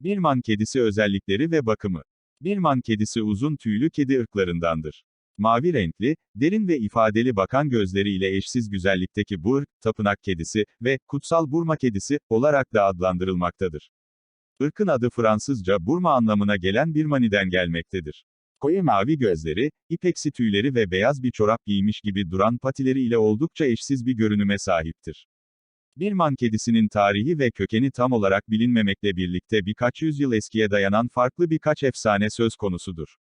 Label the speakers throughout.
Speaker 1: Birman kedisi özellikleri ve bakımı. Birman kedisi uzun tüylü kedi ırklarındandır. Mavi renkli, derin ve ifadeli bakan gözleriyle eşsiz güzellikteki bu ırk, tapınak kedisi ve kutsal Burma kedisi olarak da adlandırılmaktadır. Irkın adı Fransızca Burma anlamına gelen Birmani'den gelmektedir. Koyu mavi gözleri, ipeksi tüyleri ve beyaz bir çorap giymiş gibi duran patileri ile oldukça eşsiz bir görünüme sahiptir. Birman kedisinin tarihi ve kökeni tam olarak bilinmemekle birlikte birkaç yüzyıl eskiye dayanan farklı birkaç efsane söz konusudur.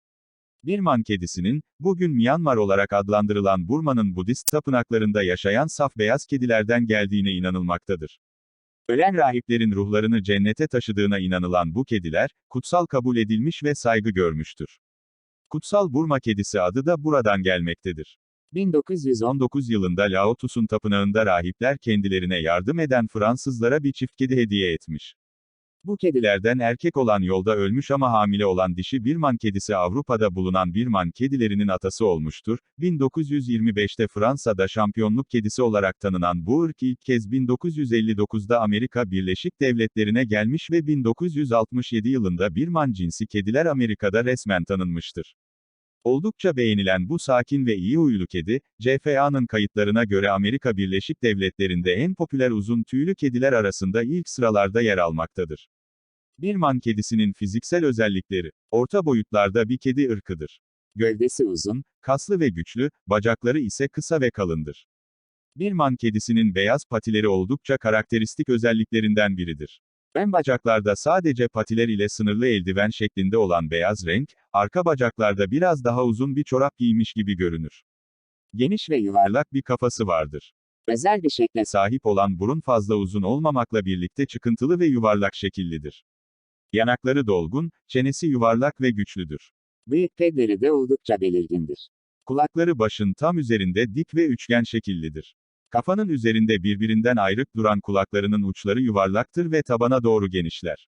Speaker 1: Birman kedisinin, bugün Myanmar olarak adlandırılan Burma'nın Budist tapınaklarında yaşayan saf beyaz kedilerden geldiğine inanılmaktadır. Ölen rahiplerin ruhlarını cennete taşıdığına inanılan bu kediler, kutsal kabul edilmiş ve saygı görmüştür. Kutsal Burma kedisi adı da buradan gelmektedir. 1919 yılında Laotus'un tapınağında rahipler kendilerine yardım eden Fransızlara bir çift kedi hediye etmiş. Bu kedilerden erkek olan yolda ölmüş ama hamile olan dişi Birman kedisi Avrupa'da bulunan Birman kedilerinin atası olmuştur. 1925'te Fransa'da şampiyonluk kedisi olarak tanınan bu ırk ilk kez 1959'da Amerika Birleşik Devletleri'ne gelmiş ve 1967 yılında Birman cinsi kediler Amerika'da resmen tanınmıştır. Oldukça beğenilen bu sakin ve iyi huylu kedi, CFA'nın kayıtlarına göre Amerika Birleşik Devletleri'nde en popüler uzun tüylü kediler arasında ilk sıralarda yer almaktadır. Birman kedisinin fiziksel özellikleri. Orta boyutlarda bir kedi ırkıdır. Gövdesi uzun, kaslı ve güçlü, bacakları ise kısa ve kalındır. Birman kedisinin beyaz patileri oldukça karakteristik özelliklerinden biridir. Ön bacaklarda sadece patiler ile sınırlı eldiven şeklinde olan beyaz renk, arka bacaklarda biraz daha uzun bir çorap giymiş gibi görünür. Geniş ve yuvarlak bir kafası vardır. Özel bir şekle sahip olan burun fazla uzun olmamakla birlikte çıkıntılı ve yuvarlak şekillidir. Yanakları dolgun, çenesi yuvarlak ve güçlüdür.
Speaker 2: Bıyık pedleri de oldukça belirgindir.
Speaker 1: Kulakları başın tam üzerinde dik ve üçgen şekillidir. Kafanın üzerinde birbirinden ayrık duran kulaklarının uçları yuvarlaktır ve tabana doğru genişler.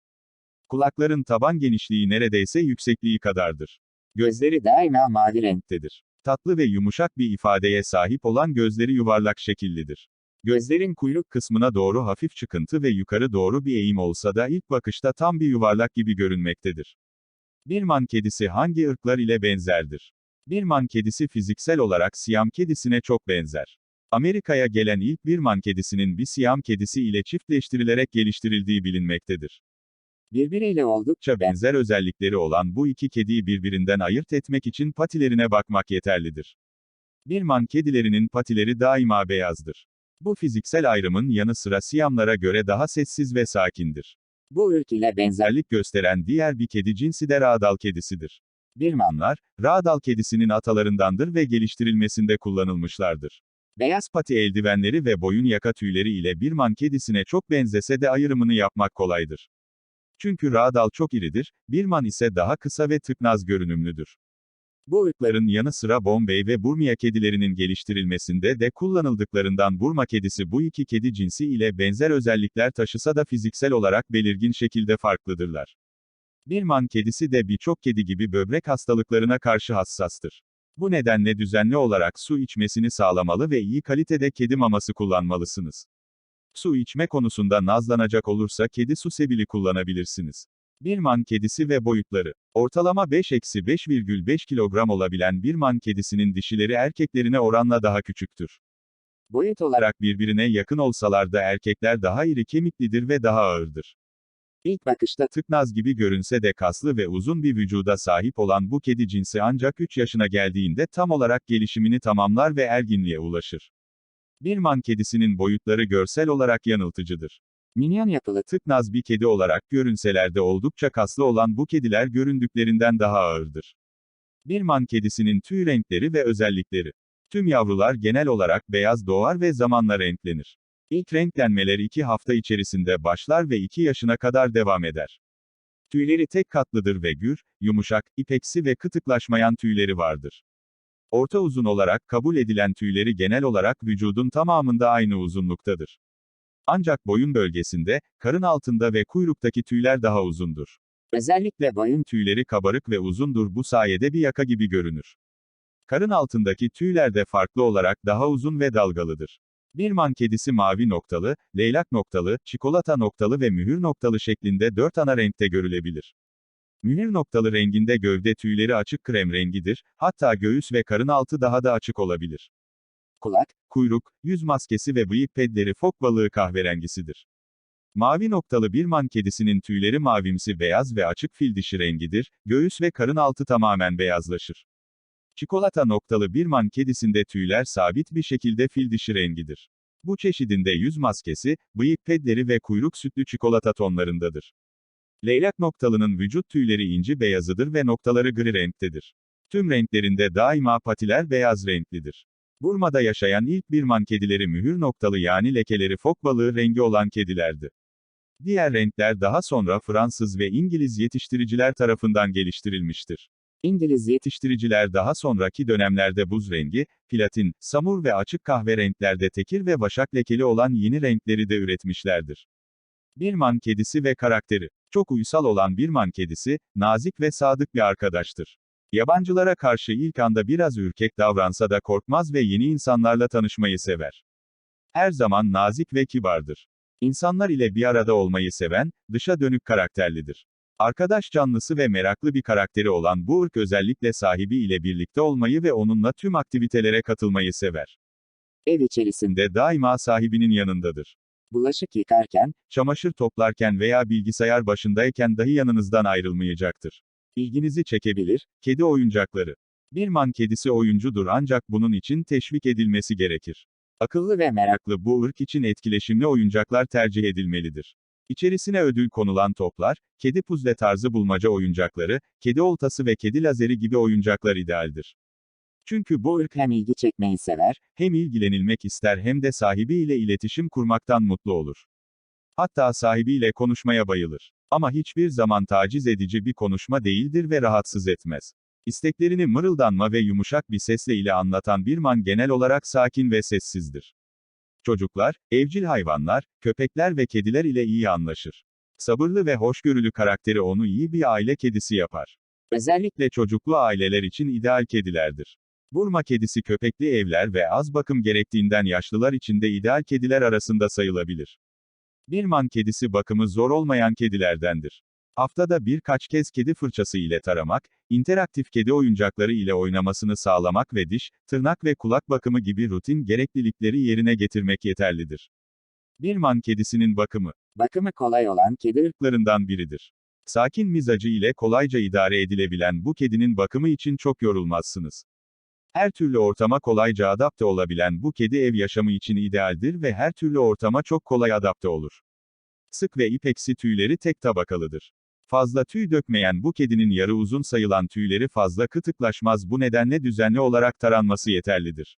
Speaker 1: Kulakların taban genişliği neredeyse yüksekliği kadardır.
Speaker 2: Gözleri daima mavi renk.
Speaker 1: Renktedir. Tatlı ve yumuşak bir ifadeye sahip olan gözleri yuvarlak şekillidir. Gözlerin kuyruk kısmına doğru hafif çıkıntı ve yukarı doğru bir eğim olsa da ilk bakışta tam bir yuvarlak gibi görünmektedir. Birman kedisi hangi ırklar ile benzerdir? Birman kedisi fiziksel olarak Siyam kedisine çok benzer. Amerika'ya gelen ilk Birman kedisinin bir Siyam kedisi ile çiftleştirilerek geliştirildiği bilinmektedir.
Speaker 2: Birbiriyle oldukça
Speaker 1: benzer özellikleri olan bu iki kediyi birbirinden ayırt etmek için patilerine bakmak yeterlidir. Birman kedilerinin patileri daima beyazdır. Bu fiziksel ayrımın yanı sıra Siyamlara göre daha sessiz ve sakindir.
Speaker 2: bu ırk
Speaker 1: Benzerlik gösteren diğer bir kedi cinsi de Rağdal kedisidir. Birmanlar, Rağdal kedisinin atalarındandır ve geliştirilmesinde kullanılmışlardır.
Speaker 2: Beyaz
Speaker 1: Pati eldivenleri ve boyun yaka tüyleri ile Birman kedisine çok benzese de ayrımını yapmak kolaydır. Çünkü Rağdal çok iridir, Birman ise daha kısa ve tıknaz görünümlüdür. Bu ırkların yanı sıra Bombay ve Burmia kedilerinin geliştirilmesinde de kullanıldıklarından Burma kedisi bu iki kedi cinsi ile benzer özellikler taşısa da fiziksel olarak belirgin şekilde farklıdırlar. Birman kedisi de birçok kedi gibi böbrek hastalıklarına karşı hassastır. Bu nedenle düzenli olarak su içmesini sağlamalı ve iyi kalitede kedi maması kullanmalısınız. Su içme konusunda nazlanacak olursa kedi su sebili kullanabilirsiniz. Birman kedisi ve boyutları. Ortalama 5-5,5 kilogram olabilen Birman kedisinin dişileri erkeklerine oranla daha küçüktür.
Speaker 2: boyut olarak
Speaker 1: birbirine yakın olsalar da erkekler daha iri kemiklidir ve daha ağırdır.
Speaker 2: İlk bakışta
Speaker 1: Tıknaz gibi görünse de kaslı ve uzun bir vücuda sahip olan bu kedi cinsi ancak 3 yaşına geldiğinde tam olarak gelişimini tamamlar ve erginliğe ulaşır. Birman kedisinin boyutları görsel olarak yanıltıcıdır.
Speaker 2: minyon yapılı
Speaker 1: Tıknaz bir kedi olarak görünseler de oldukça kaslı olan bu kediler göründüklerinden daha ağırdır. Birman kedisinin tüy renkleri ve özellikleri. Tüm yavrular genel olarak beyaz doğar ve zamanla renklenir. İlk renklenmeler 2 hafta içerisinde başlar ve 2 yaşına kadar devam eder. Tüyleri tek katlıdır ve gür, yumuşak, ipeksi ve kıtıklaşmayan tüyleri vardır. Orta uzun olarak kabul edilen tüyleri genel olarak vücudun tamamında aynı uzunluktadır. Ancak boyun bölgesinde, karın altında ve kuyruktaki tüyler daha uzundur.
Speaker 2: özellikle boyun
Speaker 1: Tüyleri kabarık ve uzundur bu sayede bir yaka gibi görünür. Karın altındaki tüyler de farklı olarak daha uzun ve dalgalıdır. Birman kedisi mavi noktalı, leylak noktalı, çikolata noktalı ve mühür noktalı şeklinde dört ana renkte görülebilir. Mühür noktalı renginde gövde tüyleri açık krem rengidir, hatta göğüs ve karın altı daha da açık olabilir.
Speaker 2: Kulak,
Speaker 1: Kuyruk, yüz maskesi ve bıyık pedleri fok balığı kahverengisidir. Mavi noktalı birman kedisinin tüyleri mavimsi beyaz ve açık fil dişi rengidir, göğüs ve karın altı tamamen beyazlaşır. Çikolata noktalı birman kedisinde tüyler sabit bir şekilde fil dişi rengidir. Bu çeşidinde yüz maskesi, bıyık pedleri ve kuyruk sütlü çikolata tonlarındadır. Leylak noktalının vücut tüyleri inci beyazıdır ve noktaları gri renktedir. Tüm renklerinde daima patiler beyaz renklidir. Burma'da yaşayan ilk birman kedileri mühür noktalı yani lekeleri fok balığı rengi olan kedilerdi. Diğer renkler daha sonra Fransız ve İngiliz yetiştiriciler tarafından geliştirilmiştir.
Speaker 2: İngiliz
Speaker 1: Yetiştiriciler daha sonraki dönemlerde buz rengi, platin, samur ve açık kahve renklerde tekir ve başak lekeli olan yeni renkleri de üretmişlerdir. Birman kedisi ve karakteri. Çok uysal olan Birman kedisi, nazik ve sadık bir arkadaştır. Yabancılara karşı ilk anda biraz ürkek davransa da korkmaz ve yeni insanlarla tanışmayı sever. Her zaman nazik ve kibardır. İnsanlar ile bir arada olmayı seven, dışa dönük karakterlidir. Arkadaş canlısı ve meraklı bir karakteri olan bu ırk özellikle sahibi ile birlikte olmayı ve onunla tüm aktivitelere katılmayı sever.
Speaker 2: ev içerisinde,
Speaker 1: De daima sahibinin yanındadır.
Speaker 2: bulaşık yıkarken,
Speaker 1: Çamaşır toplarken veya bilgisayar başındayken dahi yanınızdan ayrılmayacaktır. İlginizi çekebilir, kedi oyuncakları. Birman kedisi oyuncudur ancak bunun için teşvik edilmesi gerekir.
Speaker 2: akıllı ve merak,
Speaker 1: Meraklı bu ırk için etkileşimli oyuncaklar tercih edilmelidir. İçerisine ödül konulan toplar, kedi puzle tarzı bulmaca oyuncakları, kedi oltası ve kedi lazeri gibi oyuncaklar idealdir. Çünkü bu ırk
Speaker 2: hem ilgi çekmeyi sever,
Speaker 1: hem ilgilenilmek ister hem de sahibiyle iletişim kurmaktan mutlu olur. Hatta sahibiyle konuşmaya bayılır. Ama hiçbir zaman taciz edici bir konuşma değildir ve rahatsız etmez. İsteklerini mırıldanma ve yumuşak bir sesle ile anlatan Birman genel olarak sakin ve sessizdir. Çocuklar, evcil hayvanlar, köpekler ve kediler ile iyi anlaşır. Sabırlı ve hoşgörülü karakteri onu iyi bir aile kedisi yapar.
Speaker 2: özellikle
Speaker 1: çocuklu aileler için ideal kedilerdir. Burma kedisi köpekli evler ve az bakım gerektiğinden yaşlılar için de ideal kediler arasında sayılabilir. Birman kedisi bakımı zor olmayan kedilerdendir. Haftada birkaç kez kedi fırçası ile taramak, interaktif kedi oyuncakları ile oynamasını sağlamak ve diş, tırnak ve kulak bakımı gibi rutin gereklilikleri yerine getirmek yeterlidir. Birman kedisinin bakımı,
Speaker 2: bakımı kolay olan kedi ırk,
Speaker 1: ırklarından biridir. Sakin mizacı ile kolayca idare edilebilen bu kedinin bakımı için çok yorulmazsınız. Her türlü ortama kolayca adapte olabilen bu kedi ev yaşamı için idealdir ve her türlü ortama çok kolay adapte olur. Sık ve ipeksi tüyleri tek tabakalıdır. Fazla tüy dökmeyen bu kedinin yarı uzun sayılan tüyleri fazla kıtıklaşmaz bu nedenle düzenli olarak taranması yeterlidir.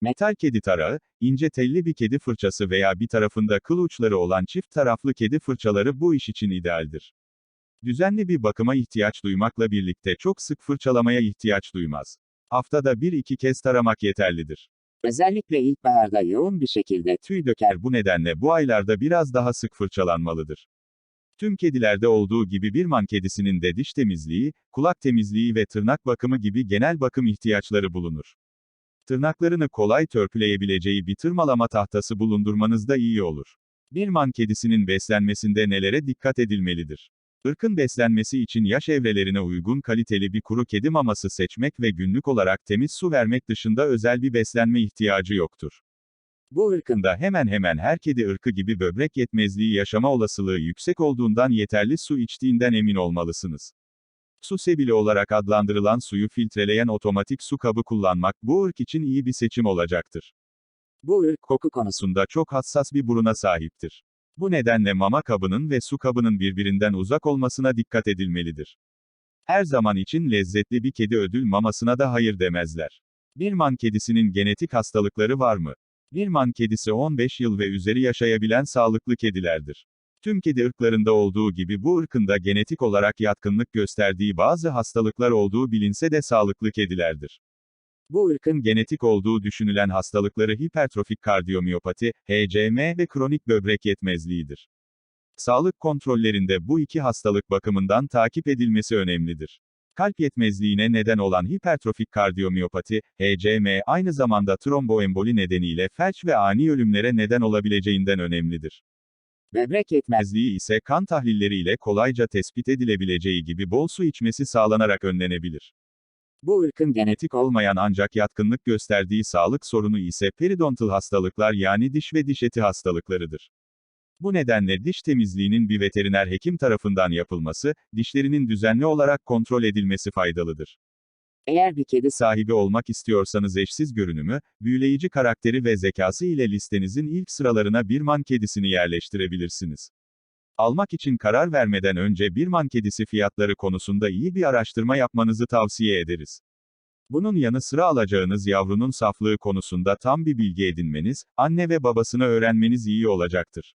Speaker 1: Metal kedi tarağı, ince telli bir kedi fırçası veya bir tarafında kıl uçları olan çift taraflı kedi fırçaları bu iş için idealdir. Düzenli bir bakıma ihtiyaç duymakla birlikte çok sık fırçalamaya ihtiyaç duymaz. Haftada bir iki kez taramak yeterlidir.
Speaker 2: özellikle ilkbaharda yoğun bir şekilde
Speaker 1: Tüy döker bu nedenle bu aylarda biraz daha sık fırçalanmalıdır. Tüm kedilerde olduğu gibi Birman kedisinin de diş temizliği, kulak temizliği ve tırnak bakımı gibi genel bakım ihtiyaçları bulunur. Tırnaklarını kolay törpüleyebileceği bir tırmalama tahtası bulundurmanız da iyi olur. Birman kedisinin beslenmesinde nelere dikkat edilmelidir? Irkın beslenmesi için yaş evrelerine uygun kaliteli bir kuru kedi maması seçmek ve günlük olarak temiz su vermek dışında özel bir beslenme ihtiyacı yoktur.
Speaker 2: Bu ırkın
Speaker 1: Irkında hemen hemen her kedi ırkı gibi böbrek yetmezliği yaşama olasılığı yüksek olduğundan yeterli su içtiğinden emin olmalısınız. Su sebili olarak adlandırılan suyu filtreleyen otomatik su kabı kullanmak bu ırk için iyi bir seçim olacaktır.
Speaker 2: bu ırk koku konusu,
Speaker 1: Konusunda çok hassas bir buruna sahiptir. Bu nedenle mama kabının ve su kabının birbirinden uzak olmasına dikkat edilmelidir. Her zaman için lezzetli bir kedi ödül mamasına da hayır demezler. Birman kedisinin genetik hastalıkları var mı? Birman kedisi 15 yıl ve üzeri yaşayabilen sağlıklı kedilerdir. Tüm kedi ırklarında olduğu gibi bu ırkında genetik olarak yatkınlık gösterdiği bazı hastalıklar olduğu bilinse de sağlıklı kedilerdir.
Speaker 2: bu ırkın
Speaker 1: genetik olduğu düşünülen hastalıkları hipertrofik kardiyomiyopati, HCM ve kronik böbrek yetmezliğidir. Sağlık kontrollerinde bu iki hastalık bakımından takip edilmesi önemlidir. Kalp yetmezliğine neden olan hipertrofik kardiyomiyopati, HCM, aynı zamanda tromboemboli nedeniyle felç ve ani ölümlere neden olabileceğinden önemlidir.
Speaker 2: Böbrek yetmez.
Speaker 1: Yetmezliği ise kan tahlilleriyle kolayca tespit edilebileceği gibi bol su içmesi sağlanarak önlenebilir.
Speaker 2: Bu ırkın
Speaker 1: Genetik olmayan ancak yatkınlık gösterdiği sağlık sorunu ise periodontal hastalıklar yani diş ve diş eti hastalıklarıdır. Bu nedenle diş temizliğinin bir veteriner hekim tarafından yapılması, dişlerinin düzenli olarak kontrol edilmesi faydalıdır.
Speaker 2: eğer bir kedi
Speaker 1: Sahibi olmak istiyorsanız eşsiz görünümü, büyüleyici karakteri ve zekası ile listenizin ilk sıralarına bir man kedisini yerleştirebilirsiniz. Almak için karar vermeden önce bir man kedisi fiyatları konusunda iyi bir araştırma yapmanızı tavsiye ederiz. Bunun yanı sıra alacağınız yavrunun saflığı konusunda tam bir bilgi edinmeniz, anne ve babasını öğrenmeniz iyi olacaktır.